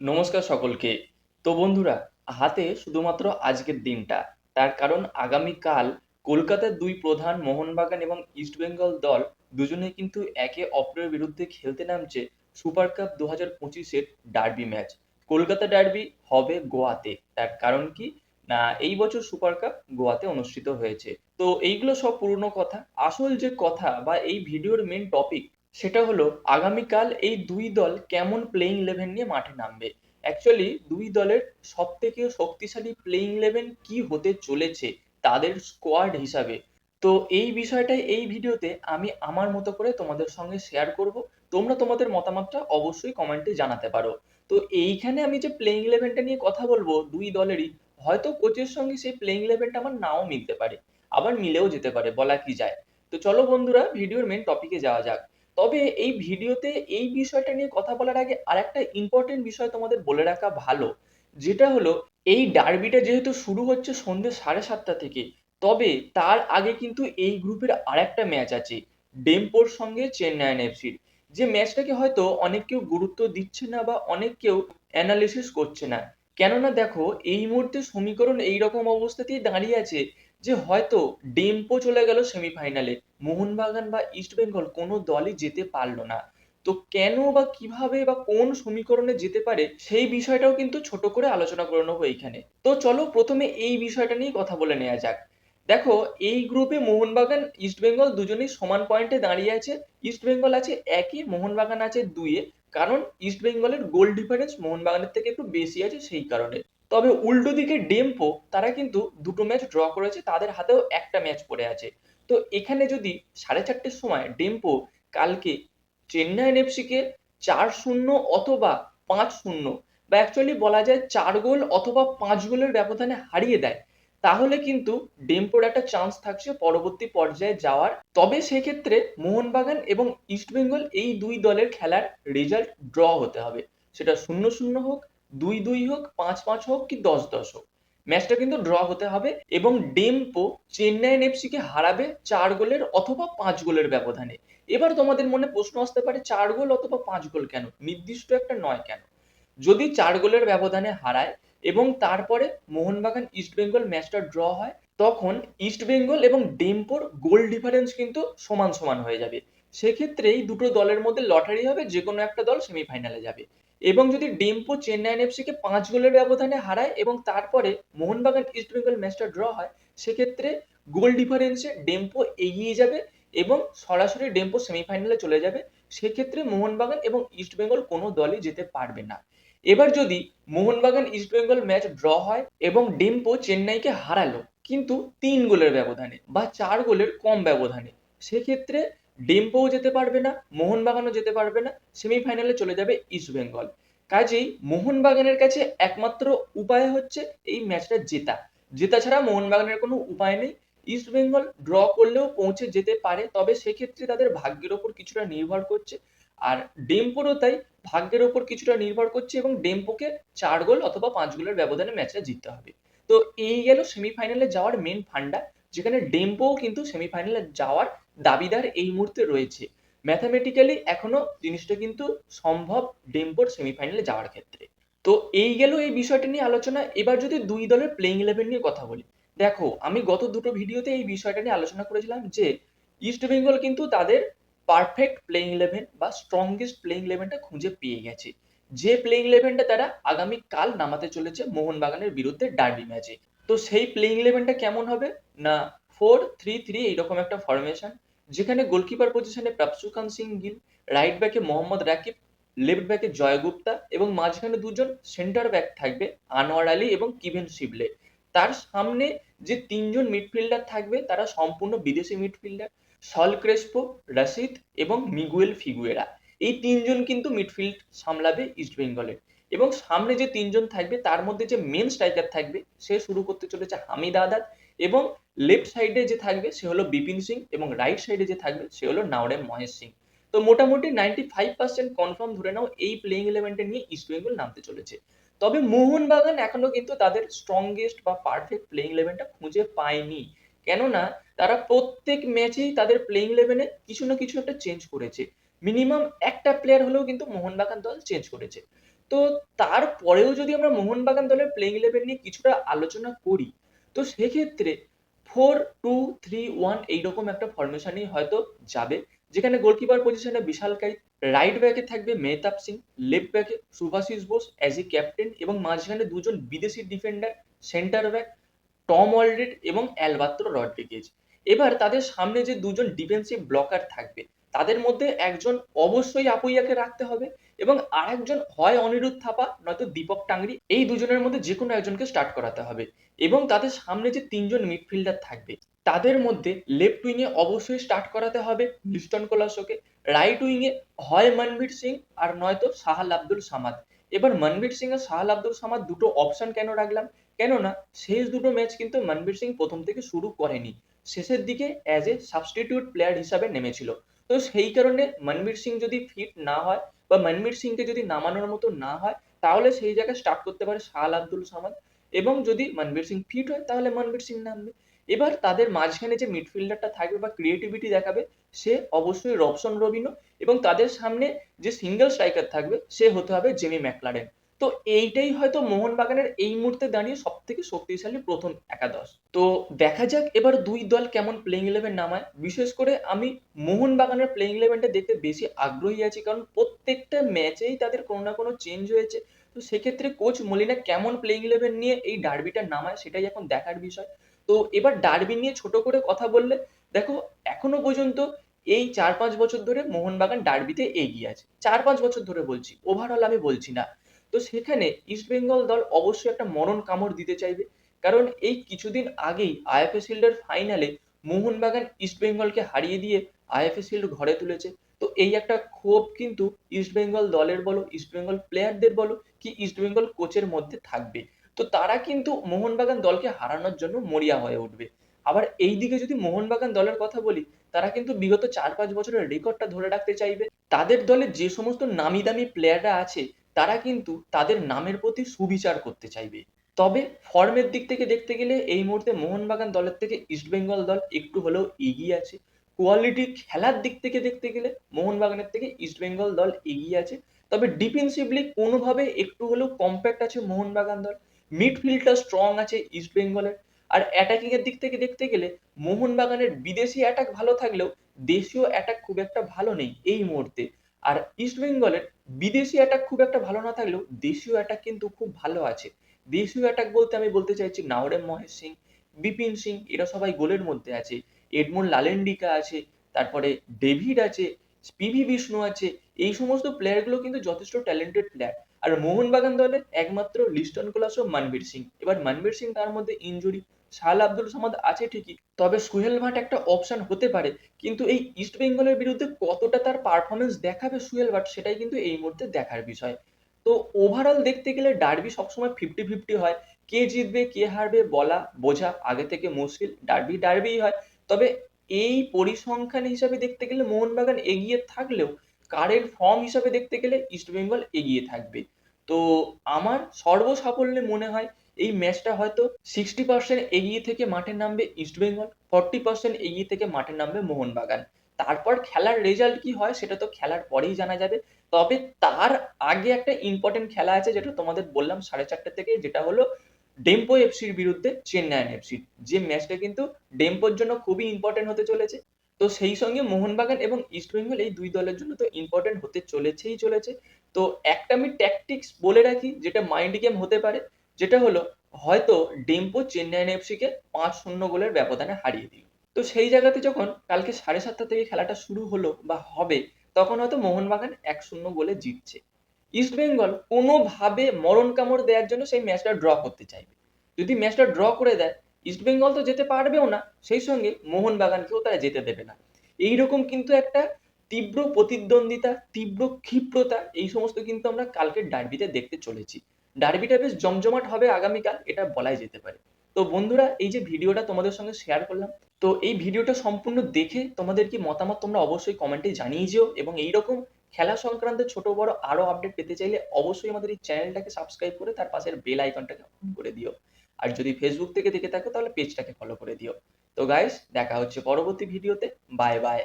নমস্কার সকলকে। তো বন্ধুরা, হাতে শুধুমাত্র আজকের দিনটা। তার কারণ আগামীকাল কলকাতার দুই প্রধান মোহনবাগান এবং ইস্টবেঙ্গল দল দুজনেই কিন্তু একে অপরের বিরুদ্ধে খেলতে নামছে সুপার কাপ দু হাজার পঁচিশের ডার্বি ম্যাচ। কলকাতা ডার্বি হবে গোয়াতে। তার কারণ কি? না, এই বছর সুপার কাপ গোয়াতে অনুষ্ঠিত হয়েছে। তো এইগুলো সব পুরনো কথা। আসল যে কথা বা এই ভিডিওর মেন টপিক সেটা হলো আগামীকাল এই দুই দল কেমন প্লেইং ইলেভেন নিয়ে মাঠে নামবে? অ্যাকচুয়ালি দুই দলের সব থেকে শক্তিশালী প্লেইং ইলেভেন কি হতে চলেছে তাদের স্কোয়াড হিসাবে। তো এই বিষয়টাই এই ভিডিওতে আমি আমার মতো করে তোমাদের সঙ্গে শেয়ার করব। তোমরা তোমাদের মতামতটা অবশ্যই কমেন্টে জানাতে পারো। তো এইখানে আমি যে প্লেইং ইলেভেনটা নিয়ে কথা বলব দুই দলেরই, হয়তো কোচের সঙ্গে সেই প্লেইং ইলেভেনটা আমার নাও মিলতে পারে, আবার মিলেও যেতে পারে, বলা কি যায়। তো চলো বন্ধুরা, ভিডিওর মেন টপিকে যাওয়া যাক। তবে এই ভিডিওতে এই বিষয়টা নিয়ে কথা বলার আগে আরেকটা ইম্পর্টেন্ট বিষয় তোমাদের বলে রাখা ভালো, যেটা হলো এই ডার্বিটা যেহেতু শুরু হচ্ছে সন্ধ্যে সাড়ে সাতটা থেকে, তবে তার আগে কিন্তু এই গ্রুপের আরেকটা ম্যাচ আছে, ডেমপোর সঙ্গে চেন্নাইন এফসির যে ম্যাচটাকে হয়তো অনেক কেউ গুরুত্ব দিচ্ছে না বা অনেক কেউ অ্যানালিসিস করছে না। কেননা দেখো, এই মুহূর্তে সমীকরণ এইরকম অবস্থাতেই দাঁড়িয়ে আছে যে হয়তো ডেম্পো চলে গেল সেমিফাইনালে মোহনবাগান বা ইস্টবেঙ্গল কোনো দলই যেতে পারল না। তো কেন বা কীভাবে বা কোন সমীকরণে যেতে পারে, সেই বিষয়টাও কিন্তু ছোট করে আলোচনা করে নেব এইখানে। তো চলো প্রথমে এই বিষয়টা নিয়ে কথা বলে নেওয়া যাক। দেখো, এই গ্রুপে মোহনবাগান ইস্টবেঙ্গল দুজনেই সমান পয়েন্টে দাঁড়িয়ে আছে। ইস্টবেঙ্গল আছে একই মোহনবাগান আছে দুইয়ে। কারণ ইস্টবেঙ্গলের গোল ডিফারেন্স মোহনবাগানের থেকে একটু বেশি আছে সেই কারণে। তবে উল্টো দিকে ডেম্পো, তারা কিন্তু দুটো ম্যাচ ড্র করেছে, তাদের হাতেও একটা ম্যাচ পড়ে আছে। তো এখানে যদি সাড়ে চারটের সময় ডেম্পো কালকে চেন্নাই এফসিকে চার শূন্য অথবা পাঁচ শূন্য, বা অ্যাকচুয়ালি বলা যায় চার গোল অথবা পাঁচ গোলের ব্যবধানে হারিয়ে দেয়, তাহলে কিন্তু ডেম্পোর একটা চান্স থাকছে পরবর্তী পর্যায়ে যাওয়ার। তবে সেক্ষেত্রে মোহনবাগান এবং ইস্টবেঙ্গল এই দুই দলের খেলার রেজাল্ট ড্র হতে হবে। সেটা শূন্য শূন্য হোক দুই দুই হোক, পাঁচ পাঁচ হোক কি দশ দশ হোক। ম্যাচটা কিন্তু ড্র হতে হবে এবং ডেম্পো চেন্নাইন এফসিকে হারাবে চার গোলের অথবা পাঁচ গোলের ব্যবধানে। এবার তোমাদের মনে প্রশ্ন আসতে পারে, চার গোল অথবা পাঁচ গোল কেন? নির্দিষ্ট একটা নয় কেন? যদি চার গোলের ব্যবধানে হারায় এবং তারপরে মোহনবাগান ইস্টবেঙ্গল ম্যাচটা ড্র হয়, তখন ইস্টবেঙ্গল এবং ডেম্পোর গোল ডিফারেন্স কিন্তু সমান সমান হয়ে যাবে। সেক্ষেত্রে এই দুটো দলের মধ্যে লটারি হবে যে কোনো একটা দল সেমিফাইনালে যাবে। এবং যদি ডেম্পো চেন্নাইন এফসিকে পাঁচ গোলের ব্যবধানে হারায় এবং তারপরে মোহনবাগান ইস্টবেঙ্গল ম্যাচটা ড্র হয়, সেক্ষেত্রে গোল ডিফারেন্সে ডেম্পো এগিয়ে যাবে এবং সরাসরি ডেম্পো সেমিফাইনালে চলে যাবে। সেক্ষেত্রে মোহনবাগান এবং ইস্টবেঙ্গল কোনো দলই যেতে পারবে না। এবার যদি মোহনবাগান ইস্টবেঙ্গল ম্যাচ ড্র হয় এবং ডেম্পো চেন্নাইকে হারালো, কিন্তু তিন গোলের ব্যবধানে বা চার গোলের কম ব্যবধানে, সেক্ষেত্রে ডেম্পোও যেতে পারবে না, মোহনবাগানও যেতে পারবে না সেমিফাইনালে চলে যাবে ইস্টবেঙ্গল কাজেই মোহনবাগানের কাছে একমাত্র উপায় হচ্ছে এই ম্যাচটা জেতা। জেতা ছাড়া মোহনবাগানের কোনো উপায় নেই। ইস্টবেঙ্গল ড্র করলেও পৌঁছে যেতে পারে, তবে সেক্ষেত্রে তাদের ভাগ্যের ওপর কিছুটা নির্ভর করছে। আর ডেম্পোরও তাই ভাগ্যের ওপর কিছুটা নির্ভর করছে এবং ডেম্পোকে চার গোল অথবা পাঁচ গোলের ব্যবধানে ম্যাচটা জিততে হবে। তো এই গেল সেমিফাইনালে যাওয়ার মেন ফান্ডা, যেখানে ডেম্পোও কিন্তু সেমিফাইনালে যাওয়ার দাবিদার এই মুহূর্তে রয়েছে। ম্যাথামেটিক্যালি এখনও জিনিসটা কিন্তু সম্ভব ডেম্পোর সেমিফাইনালে যাওয়ার ক্ষেত্রে। তো এই গেল এই বিষয়টা নিয়ে আলোচনা। এবার যদি দুই দলের প্লেইং ইলেভেন নিয়ে কথা বলি। দেখো, আমি গত দুটো ভিডিওতে এই বিষয়টা নিয়ে আলোচনা করেছিলাম যে ইস্ট বেঙ্গল কিন্তু তাদের পারফেক্ট প্লেইং ইলেভেন বা স্ট্রংগেস্ট প্লেইং ইলেভেনটা খুঁজে পেয়ে গেছে। যে প্লেইং ইলেভেনটা তারা আগামী কাল নামাতে চলেছে মোহনবাগানের বিরুদ্ধে ডার্বি ম্যাচে তো সেই প্লেইং ইলেভেনটা কেমন হবে? না ফোর থ্রি থ্রি এইরকম একটা ফরমেশন যেখানে গোলকিপার পজিশনে প্রাপসুকান সিং গিল রাইট ব্যাকে মোহাম্মদ রাকিব লেফট ব্যাকে জয় গুপ্তা এবং মাঝখানে দুজন সেন্টার ব্যাক থাকবে আনোয়ার আলী এবং কিভেন শিবলে তার সামনে যে তিনজন মিডফিল্ডার থাকবে, তারা সম্পূর্ণ বিদেশি মিডফিল্ডার সল ক্রেসপো রাশিদ এবং মিগুয়েল ফিগুয়েরা এই তিনজন কিন্তু মিডফিল্ড সামলাবে ইস্ট বেঙ্গলের এবং সামনে যে তিনজন থাকবে, তার মধ্যে যে মেন স্ট্রাইকার থাকবে, সে শুরু করতে চলেছে হামিদ আদাদ এবং লেফট সাইডে যে থাকবে সে হলো বিপিন সিং এবং রাইট সাইডে যে থাকবে সে হলো নাওরে মহেশ সিং। তো মোটামুটি নাইনটি ফাইভ পার্সেন্ট কনফার্ম ধরে নাও এই প্লেইং ইলেভেনটা নিয়ে ইস্ট বেঙ্গল নামতে চলেছে। তবে মোহনবাগান এখনও কিন্তু তাদের স্ট্রংগেস্ট বা পারফেক্ট প্লেইং ইলেভেনটা খুঁজে পায়নি। কেননা তারা প্রত্যেক ম্যাচেই তাদের প্লেইং ইলেভেনে কিছু না কিছু একটা চেঞ্জ করেছে। মিনিমাম একটা প্লেয়ার হলেও কিন্তু মোহনবাগান দল চেঞ্জ করেছে। তো তারপরেও যদি আমরা মোহনবাগান দলের প্লেইং ইলেভেন নিয়ে কিছুটা আলোচনা করি তো সেক্ষেত্রে ফোর টু থ্রি ওয়ান এইরকম একটা ফরমেশনেই হয়তো যাবে। যেখানে গোলকিপার পজিশনে বিশাল কাই রাইট ব্যাকে থাকবে মেহতাব সিং লেফট ব্যাকে Subhasish Bose as a captain এবং মাঝখানে দুজন বিদেশি defender centre back Tom Aldred এবং অ্যালবাত্রো রড্রিগেজ। এবার তাদের সামনে যে দুজন ডিফেন্সিভ ব্লকার থাকবে, তাদের মধ্যে একজন অবশ্যই আপুইয়াকে রাখতে হবে এবং আরেকজন হয় অনিরুদ্ধ থাপা, নয়তো দীপক টাংরি, এই দুজনের মধ্যে যে কোনো একজনকে স্টার্ট করাতে হবে। এবং তাদের সামনে যে তিনজন মিডফিল্ডার থাকবে, তাদের মধ্যে লেফট উইংয়ে অবশ্যই স্টার্ট করাতে হবে লিস্টন কোলাসোকে। রাইট উইংয়ে হয় মনবীর সিং আর নয়তো সাহাল আব্দুল সামাদ। এবার মনবীর সিং আর সাহাল আব্দুল সামাদ দুটো অপশন কেন রাখলাম? কেননা শেষ দুটো ম্যাচ কিন্তু মনবীর সিং প্রথম থেকে শুরু করেনি। শেষের দিকে অ্যাজ এ সাবস্টিটিউট প্লেয়ার হিসাবে নেমেছিল। তো সেই কারণে মনবীর সিং যদি ফিট না হয় বা মনবীর সিংকে যদি নামানোর মতো না হয়, তাহলে সেই জায়গায় স্টার্ট করতে পারে শাহাল আব্দুল সামাদ। এবং যদি মনবীর সিং ফিট হয়, তাহলে মনবীর সিং নামবে। এবার তাদের মাঝখানে যে মিডফিল্ডারটা থাকবে বা ক্রিয়েটিভিটি দেখাবে, সে অবশ্যই রবসন রবিনো এবং তাদের সামনে যে সিঙ্গেল স্ট্রাইকার থাকবে, সে হতে হবে জেমি ম্যাকলারেন। তো এইটাই হয়তো মোহনবাগানের এই মুহূর্তে দাঁড়িয়ে সব থেকে শক্তিশালী প্রথম একাদশ। তো দেখা যাক এবার দুই দল কেমন প্লেইং ইলেভেন নামায়। বিশেষ করে আমি মোহনবাগানের প্লেইং ইলেভেনটা দেখতে বেশি আগ্রহী আছি, কারণ প্রত্যেকটা ম্যাচেই তাদের কোনো না কোনো চেঞ্জ হয়েছে। তো সেক্ষেত্রে কোচ মলিনা কেমন প্লেইং ইলেভেন নিয়ে এই ডার্বিটা নামায় সেটাই এখন দেখার বিষয়। তো এবার ডার্বি নিয়ে ছোট করে কথা বললে, দেখো এখনও পর্যন্ত এই চার পাঁচ বছর ধরে মোহনবাগান ডার্বিতে এগিয়ে আছে। চার পাঁচ বছর ধরে বলছি। ওভারঅল আমি বলছি না। তো সেখানে ইস্টবেঙ্গল দল অবশ্যই একটা মরণ কামড় দিতে চাইবে। কারণ এই কিছুদিন আগেই আইএফএ শিল্ডের ফাইনালে মোহনবাগান ইস্টবেঙ্গলকে হারিয়ে দিয়ে আইএফএ শিল্ড ঘরে তুলেছে। তো এই একটা ক্ষোভ কিন্তু ইস্টবেঙ্গল দলের বলো ইস্টবেঙ্গল প্লেয়ারদের বলো, কি ইস্টবেঙ্গল কোচের মধ্যে থাকবে। তো তারা কিন্তু মোহনবাগান দলকে হারানোর জন্য মরিয়া হয়ে উঠবে। আবার এই দিকে যদি মোহনবাগান দলের কথা বলি, তারা কিন্তু বিগত চার পাঁচ বছরের রেকর্ডটা ধরে রাখতে চাইবে। তাদের দলে যে সমস্ত নামি দামি প্লেয়াররা আছে তারা কিন্তু তাদের নামের প্রতি সুবিচার করতে চাইবে। তবে ফর্মের দিক থেকে দেখতে গেলে এই মুহূর্তে মোহনবাগান দলের থেকে ইস্টবেঙ্গল দল একটু হলেও এগিয়ে আছে। কোয়ালিটি খেলার দিক থেকে দেখতে গেলে মোহনবাগানের থেকে ইস্টবেঙ্গল দল এগিয়ে আছে। তবে ডিফেন্সিভলি কোনোভাবে একটু হলেও কম্প্যাক্ট আছে মোহনবাগান দল। মিডফিল্ডটা স্ট্রং আছে ইস্টবেঙ্গলের আর অ্যাটাকিং এর দিক থেকে দেখতে গেলে মোহনবাগানের বিদেশি অ্যাটাক ভালো থাকলেও দেশীয় অ্যাটাক খুব একটা ভালো নেই এই মুহূর্তে। আর ইস্টবেঙ্গলের বিদেশি অ্যাটাক খুব একটা ভালো না থাকলেও দেশীয় অ্যাটাক কিন্তু খুব ভালো আছে। দেশীয় অ্যাটাক বলতে আমি বলতে চাইছি নাওরেম মহেশ সিং, বিপিন সিং, এরা সবাই গোলের মধ্যে আছে। এডমন লালেন্ডিকা আছে, তারপরে ডেভিড আছে পিভি বিষ্ণু আছে, এই সমস্ত প্লেয়ারগুলো কিন্তু যথেষ্ট ট্যালেন্টেড প্লেয়ার আর মোহনবাগান দলের একমাত্র লিস্টন কোলাস ও মনবীর সিং। এবার মনবীর সিং তার মধ্যে ইনজুরি শাল আব্দুল সামাদ আছে ঠিকই, তবে সুহেল ভাট একটা অপশন হতে পারে, কিন্তু এই ইস্ট বেঙ্গলের বিরুদ্ধে কতটা তার পারফরমেন্স দেখাবে সুহেল ভাট সেটাই কিন্তু এই মুহূর্তে দেখার বিষয়। তো ওভারঅল দেখতে গেলে ডার্বি সবসময় ফিফটি ফিফটি হয়, কে জিতবে, কে হারবে বলা বোঝা আগে থেকে মুশকিল ডার্বি ডার্বিই হয়। তবে এই পরিসংখ্যান হিসাবে দেখতে গেলে মোহনবাগান এগিয়ে থাকলেও কারেন্ট ফর্ম হিসাবে দেখতে গেলে ইস্টবেঙ্গল এগিয়ে থাকবে। তো আমার সর্বসাফল্যে মনে হয় এই ম্যাচটা হয়তো সিক্সটি পার্সেন্ট এগিয়ে থেকে মাঠে নামবে ইস্টবেঙ্গল ফর্টি পার্সেন্ট এগিয়ে থেকে মাঠে নামবে মোহনবাগান। তারপর খেলার রেজাল্ট কি হয় সেটা তো খেলার পরেই জানা যাবে। তবে তার আগে একটা ইম্পর্টেন্ট খেলা আছে যেটা তোমাদের বললাম সাড়ে চারটে থেকে, যেটা হলো ডেম্পো এফসির বিরুদ্ধে চেন্নাইন এফসির যে ম্যাচটা কিন্তু ডেম্পোর জন্য খুবই ইম্পর্টেন্ট হতে চলেছে। তো সেই সঙ্গে মোহনবাগান এবং ইস্টবেঙ্গল এই দুই দলের জন্য তো ইম্পর্টেন্ট হতে চলেছেই চলেছে। তো একটা আমি ট্যাকটিক্স বলে রাখি, যেটা মাইন্ড গেম হতে পারে। যেটা হলো, হয়তো ডেম্পো চেন্নাইন এফসিকে পাঁচ শূন্য গোলের ব্যবধানে হারিয়ে দিল। তো সেই জায়গাতে যখন কালকে সাড়ে সাতটা থেকে খেলাটা শুরু হলো বা হবে, তখন হয়তো মোহনবাগান এক শূন্য গোলে জিতছে। ইস্টবেঙ্গল কোনোভাবে মরণ কামড় দেওয়ার জন্য সেই ম্যাচটা ড্র করতে চাইবে। যদি ম্যাচটা ড্র করে দেয় ইস্টবেঙ্গল তো যেতে পারবেও না, সেই সঙ্গে মোহনবাগানকেও তারা যেতে দেবে না। এইরকম কিন্তু একটা তীব্র প্রতিদ্বন্দ্বিতা, তীব্র ক্ষিপ্রতা, এই সমস্ত কিন্তু আমরা কালকের ডার্বিতে দেখতে চলেছি। ডার্বিটা বেশ জমজমাট হবে আগামীকাল, এটা বলাই যেতে পারে। তো বন্ধুরা, এই যে ভিডিওটা তোমাদের সঙ্গে শেয়ার করলাম, তো এই ভিডিওটা সম্পূর্ণ দেখে তোমাদের কি মতামত তোমরা অবশ্যই কমেন্টে জানিয়ে যেও এবং এইরকম খেলা সংক্রান্ত ছোট, বড় আরও আপডেট পেতে চাইলে অবশ্যই আমাদের এই চ্যানেলটাকে সাবস্ক্রাইব করে তার পাশের বেল আইকনটাকে অন করে দিও। আর যদি ফেসবুক থেকে দেখে থাকো, তাহলে পেজটাকে ফলো করে দিও। তো গাইস দেখা হচ্ছে পরবর্তী ভিডিওতে বাই বাই